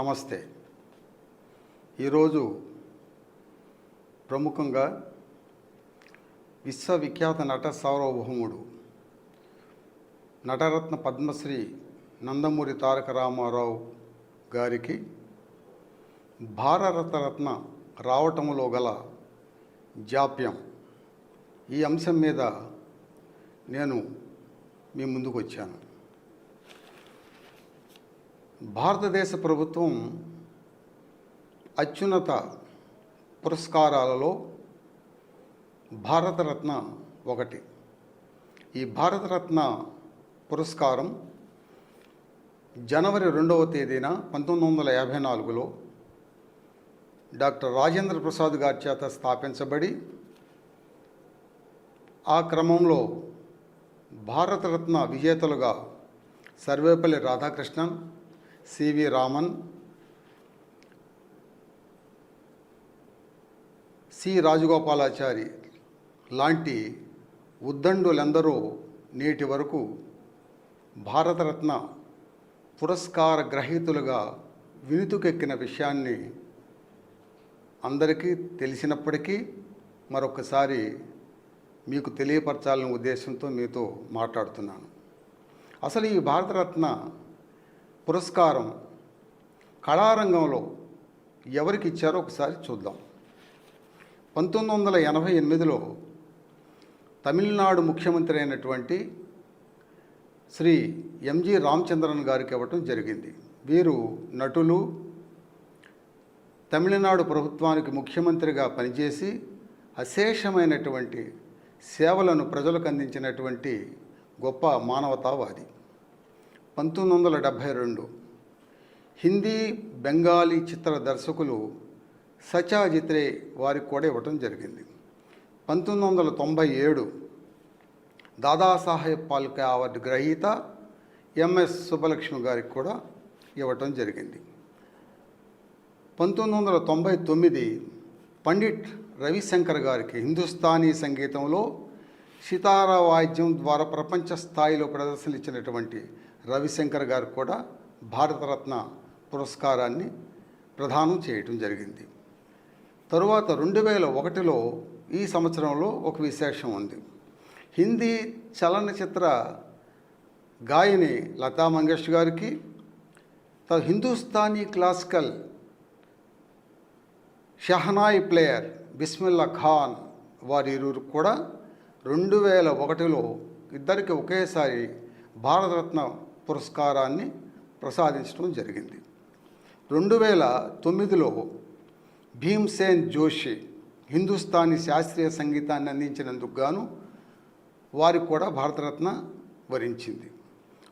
నమస్తే. ఈరోజు ప్రముఖంగా విశ్వవిఖ్యాత నట సార్వభౌముడు నటరత్న పద్మశ్రీ నందమూరి తారక రామారావు గారికి భారతరత్న రావటంలో గల జాప్యం. ఈ అంశం మీద నేను మీ ముందుకు వచ్చాను. భారతదేశ ప్రభుత్వం అత్యున్నత పురస్కారాలలో భారతరత్న ఒకటి. ఈ భారతరత్న పురస్కారం జనవరి రెండవ తేదీన పంతొమ్మిది వందల యాభై నాలుగులో డాక్టర్ రాజేంద్ర ప్రసాద్ గారి చేత స్థాపించబడి ఆ క్రమంలో భారతరత్న విజేతలుగా సర్వేపల్లి రాధాకృష్ణన్ సివి రామన్ సి రాజగోపాలాచారి లాంటి ఉద్దండులందరూ నేటి వరకు భారతరత్న పురస్కార గ్రహీతులుగా వినుతుకెక్కిన విషయాన్ని అందరికీ తెలిసినప్పటికీ మరొకసారి మీకు తెలియపరచాలనే ఉద్దేశంతో మీతో మాట్లాడుతున్నాను. అసలు ఈ భారతరత్న పురస్కారం కళారంగంలో ఎవరికి ఇచ్చారో ఒకసారి చూద్దాం. పంతొమ్మిది వందల ఎనభై ఎనిమిదిలో తమిళనాడు ముఖ్యమంత్రి అయినటువంటి శ్రీ ఎంజి రామచంద్రన్ గారికి ఇవ్వటం జరిగింది. వీరు నటులు తమిళనాడు ప్రభుత్వానికి ముఖ్యమంత్రిగా పనిచేసి అశేషమైనటువంటి సేవలను ప్రజలకు అందించినటువంటి గొప్ప మానవతావాది. పంతొమ్మిది వందల డెబ్భై రెండు హిందీ బెంగాలీ చిత్ర దర్శకులు సచాజిత్రే వారికి కూడా ఇవ్వటం జరిగింది. పంతొమ్మిది వందల తొంభై ఏడు దాదాసాహెబ్ పాల్కే అవార్డు గ్రహీత ఎంఎస్ సుబ్బలక్ష్మి గారికి కూడా ఇవ్వటం జరిగింది. పంతొమ్మిది వందల తొంభై తొమ్మిది పండిట్ రవిశంకర్ గారికి హిందుస్థానీ సంగీతంలో సితారా వాయిద్యం ద్వారా ప్రపంచ స్థాయిలో ప్రదర్శనలు ఇచ్చినటువంటి రవిశంకర్ గారు కూడా భారతరత్న పురస్కారాన్ని ప్రదానం చేయటం జరిగింది. తరువాత రెండు వేల ఒకటిలో ఈ సంవత్సరంలో ఒక విశేషం ఉంది. హిందీ చలనచిత్ర గాయని లతా మంగేష్ గారికి హిందుస్థానీ క్లాసికల్ షహనాయి ప్లేయర్ బిస్మిల్లా ఖాన్ వారి ఇరువురు కూడా రెండు వేల ఒకటిలో ఇద్దరికి ఒకేసారి భారతరత్న పురస్కారాన్ని ప్రసాదించడం జరిగింది. రెండు వేల తొమ్మిదిలో భీమ్సేన్ జోషి హిందుస్థానీ శాస్త్రీయ సంగీతాన్ని అందించినందుకు గాను వారికి కూడా భారతరత్న వరించింది.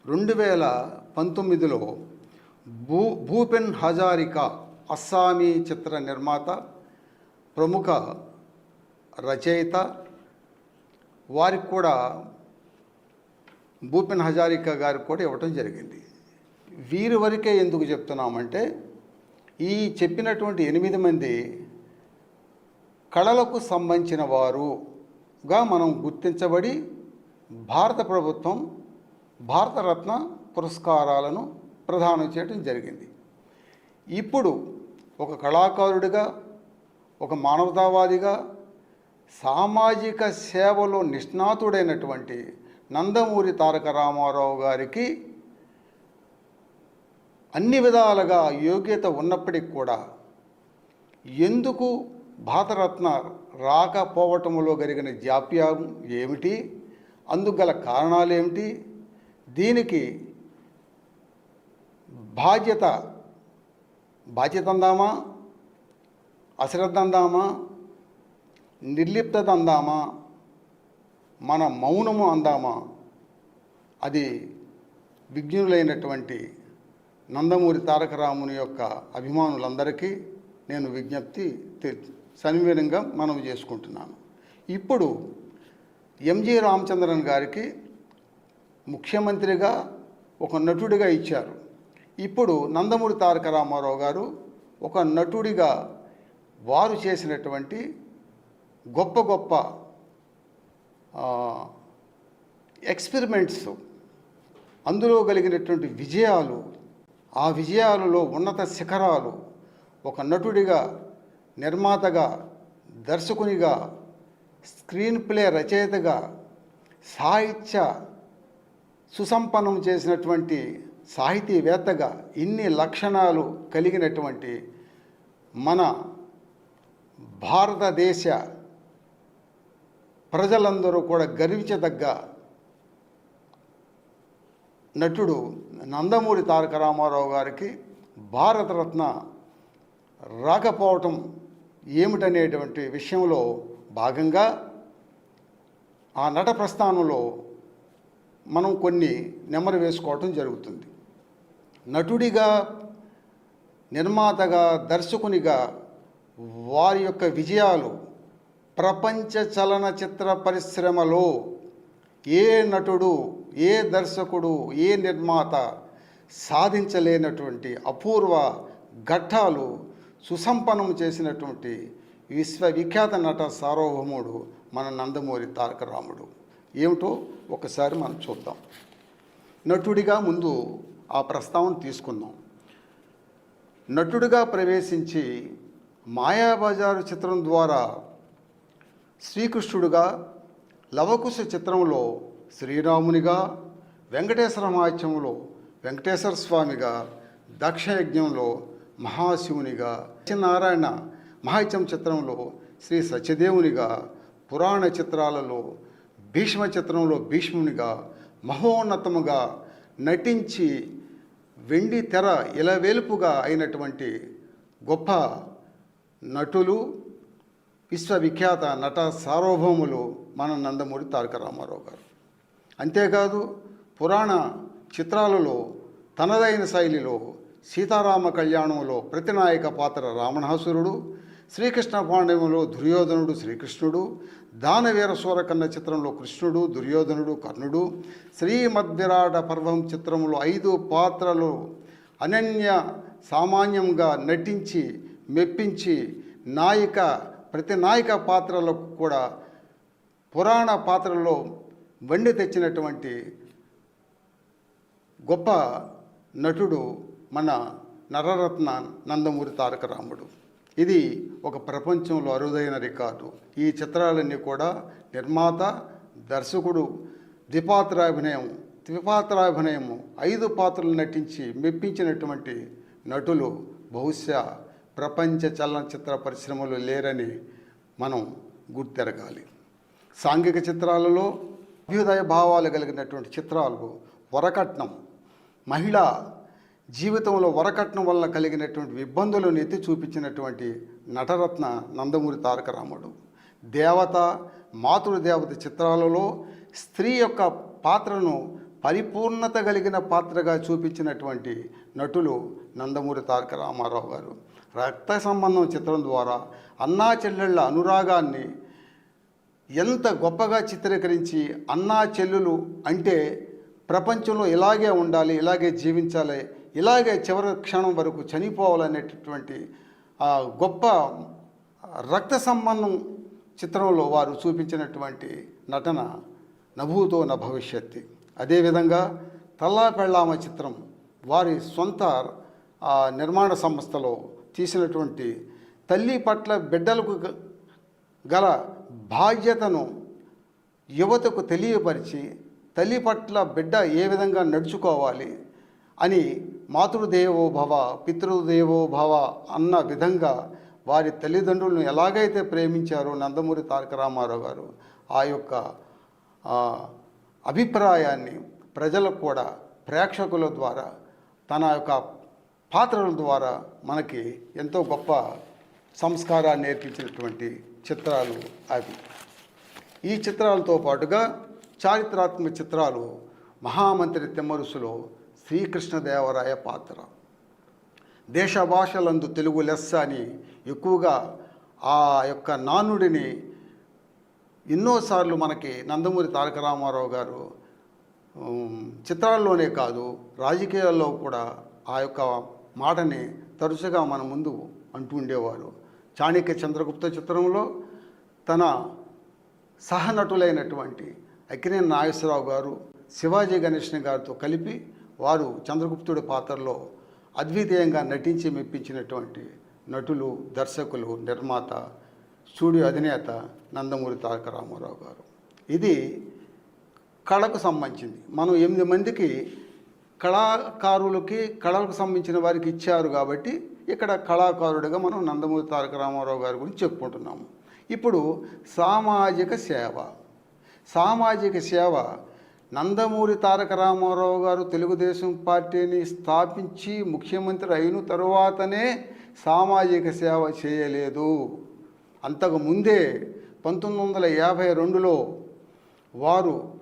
రెండు వేల పంతొమ్మిదిలో భూ భూపెన్ హజారికా అస్సామీ చిత్ర నిర్మాత ప్రముఖ రచయిత వారికి కూడా భూపెన్ హజారికా గారికి కూడా ఇవ్వటం జరిగింది. వీరి వరకే ఎందుకు చెప్తున్నామంటే ఈ చెప్పినటువంటి ఎనిమిది మంది కళలకు సంబంధించిన వారుగా మనం గుర్తించబడి భారత ప్రభుత్వం భారతరత్న పురస్కారాలను ప్రదానం చేయడం జరిగింది. ఇప్పుడు ఒక కళాకారుడిగా ఒక మానవతావాదిగా సామాజిక సేవలో నిష్ణాతుడైనటువంటి నందమూరి తారక రామారావు గారికి అన్ని విధాలుగా యోగ్యత ఉన్నప్పటికీ కూడా ఎందుకు భారతరత్న రాకపోవటంలో జరిగిన జాప్యం ఏమిటి? అందుగల కారణాలు ఏమిటి? దీనికి బాధ్యత బాధ్యత అందామా? అశ్రద్ధ అందామా? నిర్లిప్తత అందామా? మన మౌనము అందామా? అది విజ్ఞులైనటువంటి నందమూరి తారక రాముని యొక్క అభిమానులందరికీ నేను విజ్ఞప్తి తె- సన్వీనంగా మనవి చేసుకుంటున్నాను. ఇప్పుడు ఎంజి రామచంద్రన్ గారికి ముఖ్యమంత్రిగా ఒక నటుడిగా ఇచ్చారు. ఇప్పుడు నందమూరి తారక రామారావు గారు ఒక నటుడిగా వారు చేసినటువంటి గొప్ప గొప్ప ఎక్స్పెరిమెంట్స్ అందులో కలిగినటువంటి విజయాలు ఆ విజయాలలో ఉన్నత శిఖరాలు ఒక నటుడిగా నిర్మాతగా దర్శకునిగా స్క్రీన్ ప్లే రచయితగా సాహిత్య సుసంపన్నం చేసినటువంటి సాహితీవేత్తగా ఇన్ని లక్షణాలు కలిగినటువంటి మన భారతదేశ ప్రజలందరూ కూడా గర్వించదగ్గ నటుడు నందమూరి తారక రామారావు గారికి భారతరత్న రాకపోవటం ఏమిటనేటువంటి విషయంలో భాగంగా ఆ నట ప్రస్థానంలో మనం కొన్ని నెమరు వేసుకోవటం జరుగుతుంది. నటుడిగా నిర్మాతగా దర్శకునిగా వారి యొక్క విజయాలు ప్రపంచ చలనచిత్ర పరిశ్రమలో ఏ నటుడు ఏ దర్శకుడు ఏ నిర్మాత సాధించలేనటువంటి అపూర్వ ఘట్టాలు సుసంపన్నం చేసినటువంటి విశ్వవిఖ్యాత నట సార్వభౌముడు మన నందమూరి తారక రాముడు. ఏమిటో ఒకసారి మనం చూద్దాం. నటుడిగా ముందు ఆ ప్రస్తావన తీసుకుందాం. నటుడిగా ప్రవేశించి మాయాబజారు చిత్రం ద్వారా శ్రీకృష్ణుడుగా లవకుశ చిత్రంలో శ్రీరామునిగా వెంకటేశ్వర మహాత్యంలో వెంకటేశ్వర స్వామిగా దక్షయజ్ఞంలో మహాశివునిగా సత్యనారాయణ మహాత్యం చిత్రంలో శ్రీ సత్యదేవునిగా పురాణ చిత్రాలలో భీష్మ చిత్రంలో భీష్మునిగా మహోన్నతముగా నటించి వెండి తెర ఇలవేలుపుగా అయినటువంటి గొప్ప నటులు విశ్వవిఖ్యాత నట సార్వభౌములు మన నందమూరి తారక రామారావు గారు. అంతేకాదు పురాణ చిత్రాలలో తనదైన శైలిలో సీతారామ కళ్యాణంలో ప్రతినాయక పాత్ర రావణాసురుడు శ్రీకృష్ణ పాండవంలో దుర్యోధనుడు శ్రీకృష్ణుడు దానవీర సూరకన్న చిత్రంలో కృష్ణుడు దుర్యోధనుడు కర్ణుడు శ్రీమద్విరాట పర్వం చిత్రంలో ఐదు పాత్రలు అనన్య సామాన్యంగా నటించి మెప్పించి నాయిక ప్రతి నాయక పాత్రలో కూడా పురాణ పాత్రల్లో వండి తెచ్చినటువంటి గొప్ప నటుడు మన నరరత్న నందమూరి తారక రాముడు. ఇది ఒక ప్రపంచంలో అరుదైన రికార్డు ఈ చిత్రాలన్నీ కూడా నిర్మాత దర్శకుడు ద్విపాత్రాభినయం ద్విపాత్రాభినయము ఐదు పాత్రలు నటించి మెప్పించినటువంటి నటులు బహుశా ప్రపంచ చలనచిత్ర పరిశ్రమలో లేరని మనం గుర్తెరగాలి. సాంఘిక చిత్రాలలో అభ్యుదయ భావాలు కలిగినటువంటి చిత్రాలు వరకట్నం మహిళ జీవితంలో వరకట్నం వల్ల కలిగినటువంటి ఇబ్బందులను ఎత్తి చూపించినటువంటి నటరత్న నందమూరి తారక రాముడు. దేవత మాతృదేవత చిత్రాలలో స్త్రీ యొక్క పాత్రను పరిపూర్ణత కలిగిన పాత్రగా చూపించినటువంటి నటులు నందమూరి తారక రామారావు గారు. రక్త సంబంధం చిత్రం ద్వారా అన్నా చెల్లెళ్ళ అనురాగాన్ని ఎంత గొప్పగా చిత్రీకరించి అన్నా చెల్లులు అంటే ప్రపంచంలో ఇలాగే ఉండాలి ఇలాగే జీవించాలి ఇలాగే చివరి క్షణం వరకు చనిపోవాలనేటటువంటి ఆ గొప్ప రక్త సంబంధం చిత్రంలో వారు చూపించినటువంటి నటన నభూతో న భవిష్యత్తి. అదేవిధంగా తల్లా పెళ్ళామ చిత్రం వారి సొంత నిర్మాణ సంస్థలో తీసినటువంటి తల్లి పట్ల బిడ్డలకు గల బాధ్యతను యువతకు తెలియపరిచి తల్లి పట్ల బిడ్డ ఏ విధంగా నడుచుకోవాలి అని మాతృదేవో భవ పితృదేవో భవ అన్న విధంగా వారి తల్లిదండ్రులను ఎలాగైతే ప్రేమించారో నందమూరి తారక రామారావు గారు ఆ యొక్క అభిప్రాయాన్ని ప్రజలకు కూడా ప్రేక్షకుల ద్వారా తన యొక్క పాత్రల ద్వారా మనకి ఎంతో గొప్ప సంస్కారాన్ని నేర్పించినటువంటి చిత్రాలు అవి. ఈ చిత్రాలతో పాటుగా చారిత్రాత్మక చిత్రాలు మహామంత్రి తిమ్మరుసులో శ్రీకృష్ణదేవరాయ పాత్ర. దేశ భాషలందు తెలుగు లెస్స అని ఎక్కువగా ఆ యొక్క నానుడిని ఎన్నోసార్లు మనకి నందమూరి తారక రామారావు గారు చిత్రాల్లోనే కాదు రాజకీయాల్లో కూడా ఆ యొక్క మాటని తరచుగా మన ముందు అంటూ ఉండేవారు. చాణక్య చంద్రగుప్త చిత్రంలో తన సహనటులైనటువంటి అక్కినే నాగేశ్వరరావు గారు శివాజీ గణేష్ని గారితో కలిపి వారు చంద్రగుప్తుడి పాత్రలో అద్వితీయంగా నటించి మెప్పించినటువంటి నటులు దర్శకులు నిర్మాత స్టూడియో అధినేత నందమూరి తారక రామారావు గారు. ఇది కళకు సంబంధించింది. మనం ఎనిమిది మందికి కళాకారులకి కళలకు సంబంధించిన వారికి ఇచ్చారు కాబట్టి ఇక్కడ కళాకారుడిగా మనం నందమూరి తారక రామారావు గారి గురించి చెప్పుకుంటున్నాము. ఇప్పుడు సామాజిక సేవ. సామాజిక సేవ. నందమూరి తారక రామారావు గారు తెలుగుదేశం పార్టీని స్థాపించి ముఖ్యమంత్రి అయిన తరువాతనే సామాజిక సేవ చేయలేదు. అంతకు ముందే పంతొమ్మిది వందల యాభై రెండులో వారు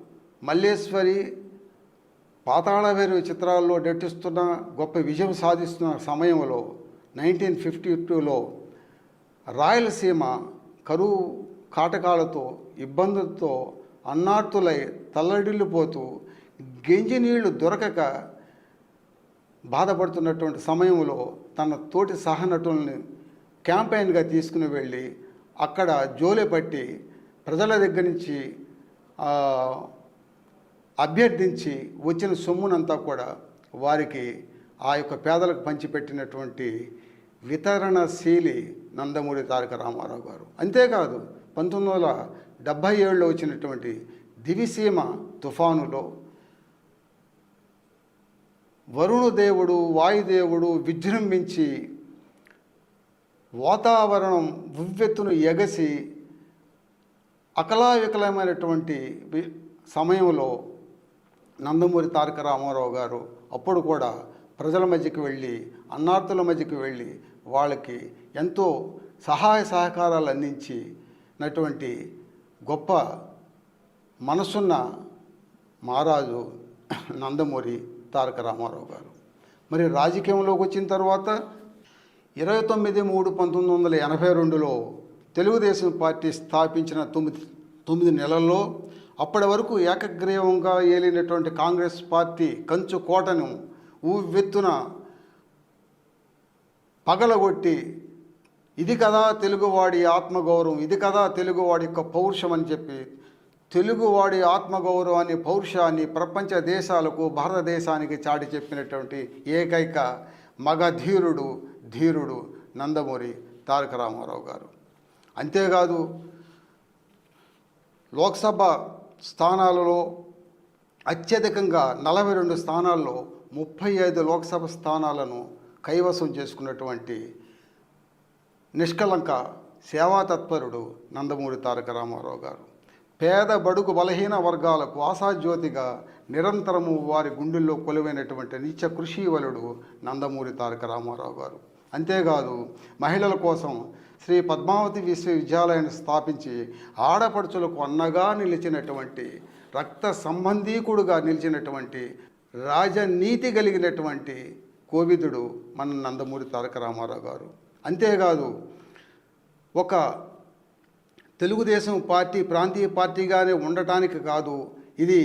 మల్లేశ్వరి పాతాళభైరవి చిత్రాల్లో నటిస్తున్న గొప్ప విజయం సాధిస్తున్న సమయంలో నైన్టీన్ ఫిఫ్టీ టూలో రాయలసీమ కరువు కాటకాలతో ఇబ్బందులతో అన్నార్తులై తల్లడిల్లిపోతూ గెంజి నీళ్ళు దొరకక బాధపడుతున్నటువంటి సమయంలో తన తోటి సహనటుల్ని క్యాంపెయిన్గా తీసుకుని వెళ్ళి అక్కడ జోలె పట్టి ప్రజల దగ్గర నుంచి అభ్యర్థించి వచ్చిన సొమ్మునంతా కూడా వారికి ఆ యొక్క పేదలకు పంచిపెట్టినటువంటి వితరణశీలి నందమూరి తారక రామారావు గారు. అంతేకాదు పంతొమ్మిది వందల డెబ్భై ఏడులో వచ్చినటువంటి దివిసీమ తుఫానులో వరుణుదేవుడు వాయుదేవుడు విజృంభించి వాతావరణం ఉవ్వెత్తును ఎగసి అకలావికలమైనటువంటి సమయంలో నందమూరి తారక రామారావు గారు అప్పుడు కూడా ప్రజల మధ్యకి వెళ్ళి అన్నార్థుల మధ్యకి వెళ్ళి వాళ్ళకి ఎంతో సహాయ సహకారాలు అందించినటువంటి గొప్ప మనసున్న మహారాజు నందమూరి తారక రామారావు గారు. మరి రాజకీయంలోకి వచ్చిన తర్వాత ఇరవై తొమ్మిది మూడు పంతొమ్మిది వందల ఎనభై రెండులో తెలుగుదేశం పార్టీ స్థాపించిన తొమ్మిది తొమ్మిది నెలల్లో అప్పటి వరకు ఏకగ్రీవంగా ఏలినటువంటి కాంగ్రెస్ పార్టీ కంచు కోటను ఊవెత్తున పగలగొట్టి ఇది కదా తెలుగువాడి ఆత్మగౌరవం ఇది కదా తెలుగువాడి యొక్క పౌరుషం అని చెప్పి తెలుగువాడి ఆత్మగౌరవాన్ని పౌరుషాన్ని ప్రపంచ దేశాలకు భారతదేశానికి చాటి చెప్పినటువంటి ఏకైక మగ ధీరుడు ధీరుడు నందమూరి తారక రామారావు గారు. అంతేకాదు లోక్సభ స్థానాలలో అత్యధికంగా నలభై రెండు స్థానాల్లో ముప్పై ఐదు లోక్సభ స్థానాలను కైవసం చేసుకున్నటువంటి నిష్కలంక సేవా తత్పరుడు నందమూరి తారక రామారావు గారు. పేద బడుగు బలహీన వర్గాలకు ఆశాజ్యోతిగా నిరంతరము వారి గుండెల్లో కొలువైనటువంటి నిత్య కృషి వలుడు నందమూరి తారక రామారావు గారు. అంతేకాదు మహిళల కోసం శ్రీ పద్మావతి విశ్వవిద్యాలయాన్ని స్థాపించి ఆడపడుచులకు అన్నగా నిలిచినటువంటి రక్త సంబంధీకుడుగా నిలిచినటువంటి రాజనీతి కలిగినటువంటి కోవిదుడు మన నందమూరి తారక రామారావు గారు. అంతేకాదు ఒక తెలుగుదేశం పార్టీ ప్రాంతీయ పార్టీగానే ఉండటానికి కాదు ఇది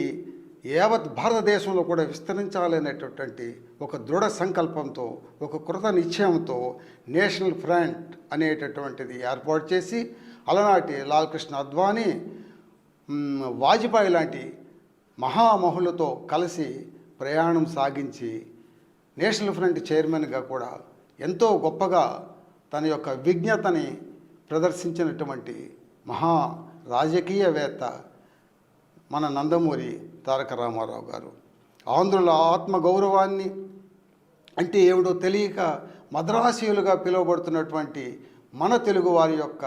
యావత్ భారతదేశంలో కూడా విస్తరించాలనేటటువంటి ఒక దృఢ సంకల్పంతో ఒక కృత నిశ్చయంతో నేషనల్ ఫ్రంట్ అనేటటువంటిది ఏర్పాటు చేసి అలనాటి లాల్ కృష్ణ అద్వానీ వాజ్పేయి లాంటి మహామహులతో కలిసి ప్రయాణం సాగించి నేషనల్ ఫ్రంట్ చైర్మన్గా కూడా ఎంతో గొప్పగా తన యొక్క విజ్ఞతని ప్రదర్శించినటువంటి మహా రాజకీయవేత్త మన నందమూరి తారక రామారావు గారు. ఆంధ్రుల ఆత్మగౌరవాన్ని అంటే ఏమిటో తెలియక మద్రాసీయులుగా పిలువబడుతున్నటువంటి మన తెలుగు వారి యొక్క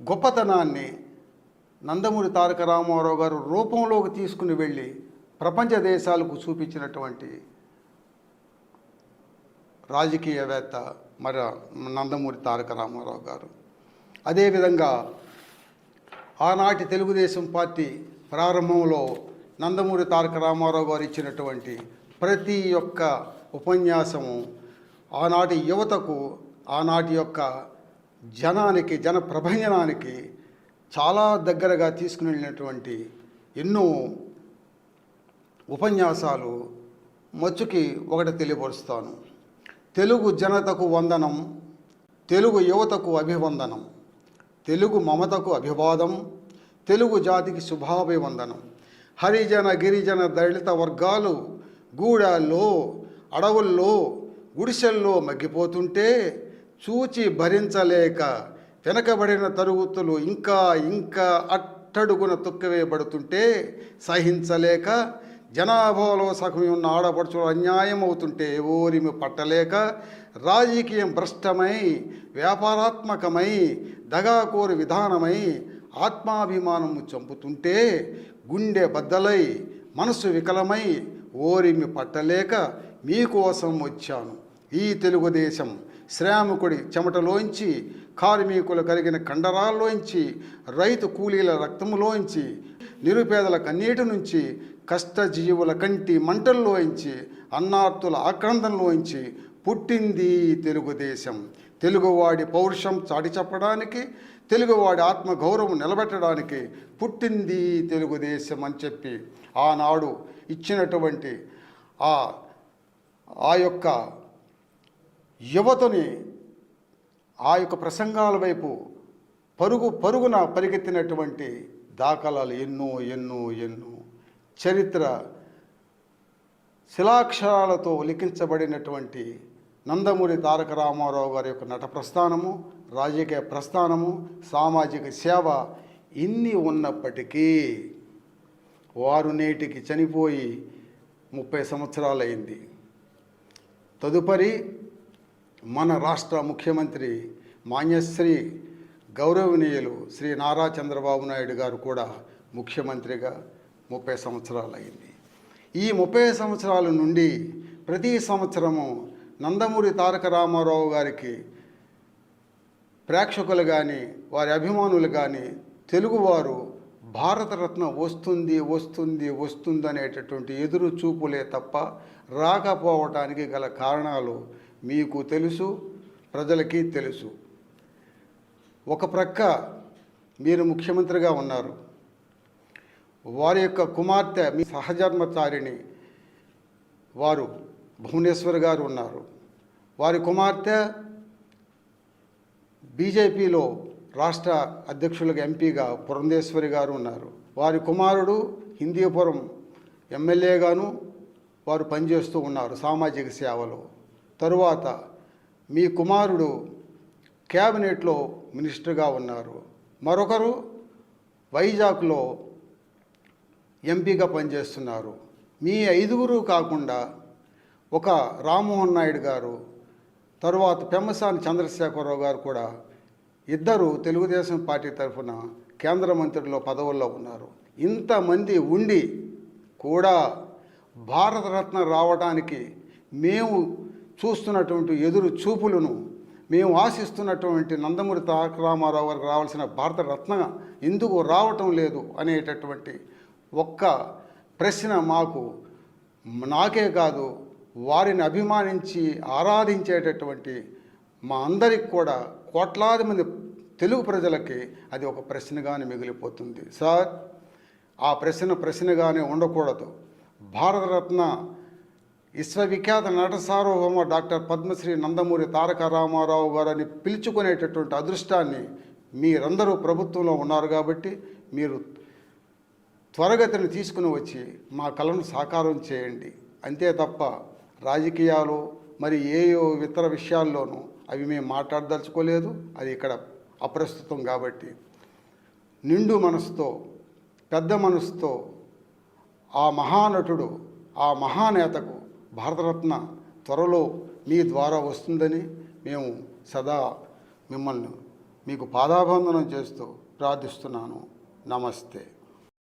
గొప్పతనాన్ని నందమూరి తారక రామారావు గారు రూపంలోకి తీసుకుని వెళ్ళి ప్రపంచ దేశాలకు చూపించినటువంటి రాజకీయవేత్త మరి నందమూరి తారక రామారావు గారు. అదేవిధంగా ఆనాటి తెలుగుదేశం పార్టీ ప్రారంభంలో నందమూరి తారక రామారావు గారు ఇచ్చినటువంటి ప్రతి ఒక్క ఉపన్యాసము ఆనాటి యువతకు ఆనాటి యొక్క జనానికి జన ప్రభంజనానికి చాలా దగ్గరగా తీసుకుని వెళ్ళినటువంటి ఎన్నో ఉపన్యాసాలు మచ్చుకి ఒకటి తెలియపరుస్తాను. తెలుగు జనతకు వందనం తెలుగు యువతకు అభివందనం. తెలుగు మమతకు అభివాదం తెలుగు జాతికి శుభాభివందనం. హరిజన గిరిజన దళిత వర్గాలు గూడాల్లో అడవుల్లో గుడిసెల్లో మగ్గిపోతుంటే చూచి భరించలేక వెనకబడిన తరుగుతులు ఇంకా ఇంకా అట్టడుగున తొక్కివేయబడుతుంటే సహించలేక జనాభాలో సగం ఉన్న ఆడపడుచులు అన్యాయం అవుతుంటే ఓరిమి పట్టలేక రాజకీయం భ్రష్టమై వ్యాపారాత్మకమై దగాకోరు విధానమై ఆత్మాభిమానము చంపుతుంటే గుండె బద్దలై మనసు వికలమై ఓరిమి పట్టలేక మీకోసం వచ్చాను. ఈ తెలుగుదేశం శ్రామికుడి చెమటలోంచి కార్మికులు కలిగిన కండరాల్లోంచి రైతు కూలీల రక్తములోంచి నిరుపేదల కన్నీటి నుంచి కష్టజీవుల కంటి మంటల్లోంచి అన్నార్తుల ఆక్రందంలోంచి పుట్టింది తెలుగుదేశం. తెలుగువాడి పౌరుషం చాటి చెప్పడానికి తెలుగువాడి ఆత్మగౌరవం నిలబెట్టడానికి పుట్టింది తెలుగుదేశం అని చెప్పి ఆనాడు ఇచ్చినటువంటి ఆ ఆ యొక్క యువతని ఆ యొక్క ప్రసంగాల వైపు పరుగు పరుగున పరిగెత్తినటువంటి దాఖలాలు ఎన్నో ఎన్నో ఎన్నో చరిత్ర శిలాక్షరాలతో లిఖించబడినటువంటి నందమూరి తారక రామారావు గారి యొక్క నట ప్రస్థానము రాజకీయ ప్రస్థానము సామాజిక సేవ ఇన్ని ఉన్నప్పటికీ వారు నేటికి చనిపోయి ముప్పై సంవత్సరాలైంది. తదుపరి మన రాష్ట్ర ముఖ్యమంత్రి మాన్యశ్రీ గౌరవనీయులు శ్రీ నారా చంద్రబాబు నాయుడు గారు కూడా ముఖ్యమంత్రిగా ముప్పై సంవత్సరాలు అయింది ఈ ముప్పై సంవత్సరాల నుండి ప్రతి సంవత్సరము నందమూరి తారక రామారావు గారికి ప్రేక్షకులు కానీ వారి అభిమానులు కానీ తెలుగువారు భారతరత్న వస్తుంది వస్తుంది వస్తుంది అనేటటువంటి ఎదురు చూపులే తప్ప రాకపోవటానికి గల కారణాలు మీకు తెలుసు ప్రజలకి తెలుసు. ఒక ప్రక్క మీరు ముఖ్యమంత్రిగా ఉన్నారు. వారి యొక్క కుమార్తె మీ సహజన్మచారిణి వారు భువనేశ్వర్ గారు ఉన్నారు. వారి కుమార్తె బీజేపీలో రాష్ట్ర అధ్యక్షులుగా ఎంపీగా పురంధేశ్వరి గారు ఉన్నారు. వారి కుమారుడు హిందీపురం ఎమ్మెల్యేగాను వారు పనిచేస్తూ ఉన్నారు సామాజిక సేవలో. తరువాత మీ కుమారుడు క్యాబినెట్లో మినిస్టర్గా ఉన్నారు. మరొకరు వైజాగ్లో ఎంపీగా పనిచేస్తున్నారు. మీ ఐదుగురు కాకుండా ఒక రామ్మోహన్ నాయుడు గారు తరువాత పెమ్మసాని చంద్రశేఖరరావు గారు కూడా ఇద్దరు తెలుగుదేశం పార్టీ తరఫున కేంద్ర మంత్రిలో పదవుల్లో ఉన్నారు. ఇంతమంది ఉండి కూడా భారతరత్న రావడానికి మేము చూస్తున్నటువంటి ఎదురు చూపులను మేము ఆశిస్తున్నటువంటి నందమూరి తారక రామారావు గారికి రావాల్సిన భారతరత్న ఎందుకు రావటం లేదు అనేటటువంటి ఒక్క ప్రశ్న మాకు నాకే కాదు వారిని అభిమానించి ఆరాధించేటటువంటి మా అందరికి కూడా కోట్లాది మంది తెలుగు ప్రజలకి అది ఒక ప్రశ్నగానే మిగిలిపోతుంది. సార్ ఆ ప్రశ్న ప్రశ్నగానే ఉండకూడదు. భారతరత్న విశ్వవిఖ్యాత నట సార్వభౌమ డాక్టర్ పద్మశ్రీ నందమూరి తారక రామారావు గారని పిలుచుకునేటటువంటి అదృష్టాన్ని మీరందరూ ప్రభుత్వంలో ఉన్నారు కాబట్టి మీరు త్వరగతిని తీసుకుని వచ్చి మా కళను సాకారం చేయండి. అంతే తప్ప రాజకీయాలు మరి ఏయో ఇతర విషయాల్లోనూ అవి మేము మాట్లాడదలుచుకోలేదు. అది ఇక్కడ అప్రస్తుతం కాబట్టి. నిండు మనసుతో పెద్ద మనసుతో ఆ మహానటుడు ఆ మహానేతకు భారతరత్న త్వరలో మీ ద్వారా వస్తుందని మేము సదా మిమ్మల్ని మీకు పాదాభందనం చేస్తూ ప్రార్థిస్తున్నాను. నమస్తే.